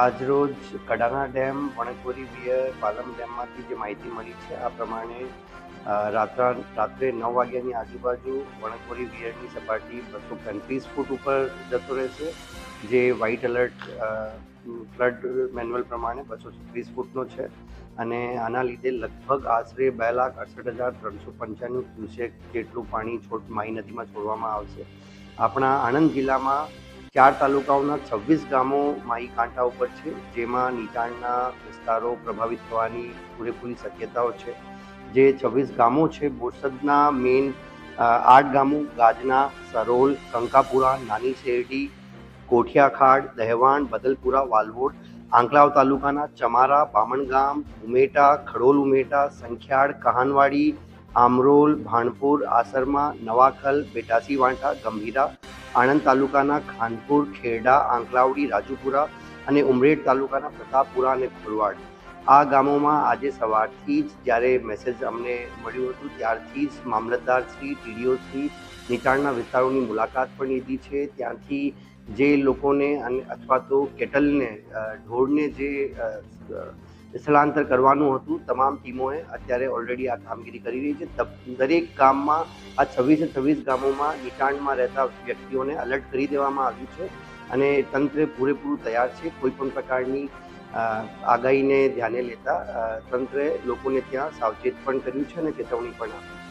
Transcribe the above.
આજરોજ Kadana dam Vanakbori weir, Palam ડેમમાંથી જે માહિતી મળી છે, આ પ્રમાણે રાત્રા, રાત્રે નવ વાગ્યાની આજુબાજુ વણકોરી, વિયરની સપાટી બસો પેંત્રીસ ફૂટ ઉપર જતો રહેશે, જે વ્હાઇટ એલર્ટ ફ્લડ મેન્યુઅલ પ્રમાણે બસો ત્રીસ ફૂટનો છે અને આના લીધે લગભગ આશરે બે લાખ અડસઠ હજાર ત્રણસો પંચાણું ક્યુસેક જેટલું પાણી છોડ, માઈ નદીમાં છોડવામાં આવશે. આપણા આણંદ જિલ્લામાં ચાર તાલુકાઓના છવ્વીસ ગામો માઈ કાંઠા ઉપર છે, જેમાં નીચાણના વિસ્તારો પ્રભાવિત થવાની પૂરેપૂરી શક્યતાઓ છે. જે છવ્વીસ ગામો છે, બોરસદના મેઇન આઠ ગામો, ગાજના, સરોલ, કંકાપુરા, નાની શેરડી કોઠિયાખાડ દહેવાણ, બદલપુરા, વાલવોડ, આંકલાવ તાલુકાના ચમારા બામણગામ ઉમેટા, ખડોલ ઉમેટા, સંખ્યાળ, કહાનવાડી, આમરોલ, ભાણપુર, આસરમા, નવાખલ બેટાસી વાંઠા, ગંભીરા આણંદ તાલુકાના ખાનપુર, ખેરડા, આંકલાવડી, રાજુપુરા અને ઉમરેડ તાલુકાના પ્રતાપપુરા અને ખોરવાડ. આ ગામોમાં આજે સવારથી જ જ્યારે મેસેજ અમને મળ્યું હતું, ત્યારથી જ મામલતદારશ્રી ટીડીઓશ્રી નીચાણના વિસ્તારોની મુલાકાત પણ લીધી છે. ત્યાંથી જે લોકોને અને અથવા તો કેટલને ઢોરને જે સ્થળાંતર કરવાનું હતું. તમામ ટીમોએ અત્યારે ઓલરેડી આ કામગીરી કરી રહી છે. દરેક ગામમાં, આ છવ્વીસે છવ્વીસ ગામોમાં નીચાણમાં રહેતા વ્યક્તિઓને અલર્ટ કરી દેવામાં આવ્યું છે અને તંત્ર પૂરેપૂરું તૈયાર છે. કોઈ પણ પ્રકારની આગાહીને ધ્યાને લેતા તંત્રે લોકોને ત્યાં સાવચેત પણ કર્યું છે અને ચેતવણી પણ આપી